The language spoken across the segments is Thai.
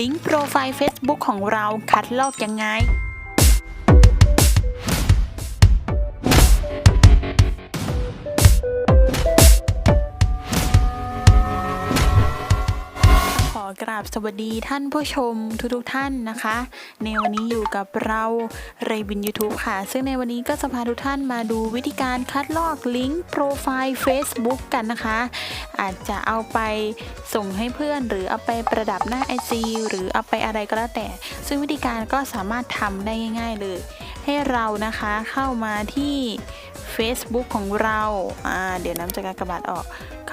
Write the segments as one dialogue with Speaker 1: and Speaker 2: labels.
Speaker 1: ลิงก์โปรไฟล์ Facebook ของเราคัดลอกยังไง กราบสวัสดีท่านผู้ชมทุกๆท่านนะคะ ในวันนี้อยู่กับเราเรบิน YouTube ค่ะ ซึ่งในวันนี้ก็จะพาทุกท่านมาดูวิธีการคัดลอกลิงก์โปรไฟล์ Facebook กันนะคะ อาจจะเอาไปส่งให้เพื่อน หรือเอาไปประดับหน้า IC หรือเอาไปอะไรก็แล้วแต่ ซึ่งวิธีการก็สามารถทำได้ง่าย ๆ เลย ให้เรานะคะเข้ามาที่ Facebook ของเรา เดี๋ยวน้ำจะการกระบาดออก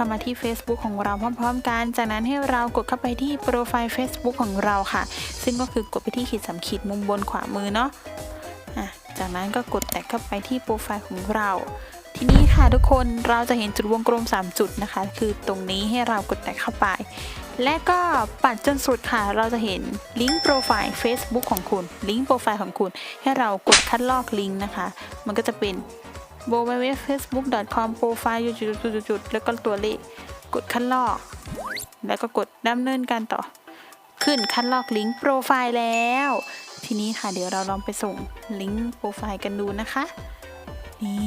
Speaker 1: เข้ามาที่ Facebook ของเราพร้อม ๆ กัน จากนั้นให้เรากดเข้าไปที่โปรไฟล์ Facebook ของเราค่ะ ซึ่งก็คือกดไปที่ขีดสามขีดมุมบนขวามือเนาะะจากนั้นก็กดแตะเข้าไปที่โปรไฟล์ของเรา ทีนี้ค่ะทุกคนเราจะเห็นจุดวงกลม 3 จุดนะคะ คือตรงนี้ให้เรากดแตะเข้าไป และก็ปัดจนสุดค่ะ เราจะเห็นลิงก์โปรไฟล์ Facebook ของคุณ ลิงก์โปรไฟล์ของคุณ ให้เรากดคัดลอกลิงก์นะคะ มันก็จะเป็น w w w f a c e b o o k c o m โปรไฟล์จุดๆๆๆแล้วก็ตัวเลขกดคัดลอก แล้วก็กดดำเนินการต่อ ขึ้นคัดลอกลิงก์โปรไฟล์แล้ว ทีนี้ค่ะเดี๋ยวเราลองไปส่งลิงก์โปรไฟล์กันดูนะคะนี่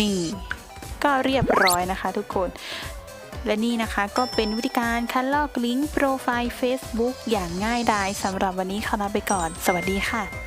Speaker 1: นี่ก็เรียบร้อยนะคะทุกคน และนี่นะคะก็เป็นวิธีการคัดลอกลิงก์โปรไฟล์ Facebook อย่างง่ายดายสำหรับวันนี้ขอลาไปก่อน สวัสดีค่ะ